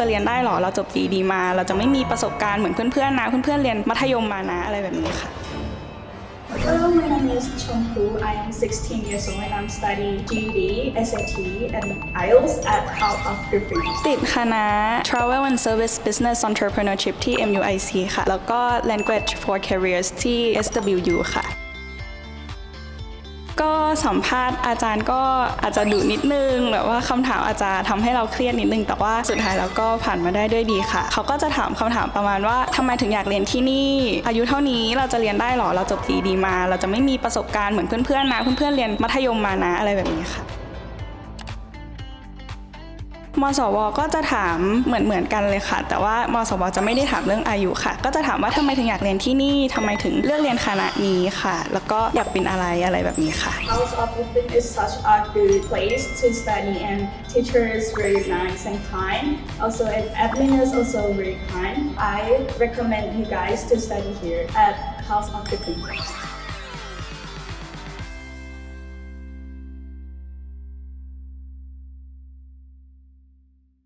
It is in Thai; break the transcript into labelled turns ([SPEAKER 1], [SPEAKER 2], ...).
[SPEAKER 1] จะเรียนได้หรอ เราจบดีดีมา เราจะไม่มีประสบการณ์เหมือนเพื่อนๆนะ เพื่อนๆเรียนมัธยมมานะอะไรแบบนี้ค่ะ
[SPEAKER 2] Hello, my name is Chong Hu. I am 16 years old and I'm studying GED, SAT, and IELTS at House of Griffin.
[SPEAKER 1] ติดคณะ Travel and Service Business Entrepreneurship ที่ MUIC ค่ะ แล้วก็ Language for Careers ที่ SWU ค่ะ ก็สัมภาษณ์อาจารย์ก็อาจจะดุนิดนึงแบบว่าคำถามอาจจะทำให้เราเครียดนิดนึง แต่ว่าสุดท้ายแล้วก็ผ่านมาได้ด้วยดีค่ะ เขาก็จะถามคำถามประมาณว่าทำไมถึงอยากเรียนที่นี่ อายุเท่านี้เราจะเรียนได้หรอเราจบดีดีมา เราจะไม่มีประสบการณ์เหมือนเพื่อนๆนะเพื่อนๆเรียนมัธยมมานะอะไรแบบนี้ค่ะ มสวก็จะถามเหมือนเหมือนกันเลยค่ะ แต่ว่ามสวจะไม่ได้ถามเรื่องอายุค่ะ ก็จะถามว่าทำไมถึงอยากเรียนที่นี่ทำไมถึงเลือกเรียนคณะนี้ค่ะ แล้วก็อยากเป็นอะไรอะไรแบบนี้ค่ะ
[SPEAKER 2] House of Griffin is such a good place to study and teachers very nice and kind. Also, and admin is also very kind. I recommend you guys to study here at House of Griffin.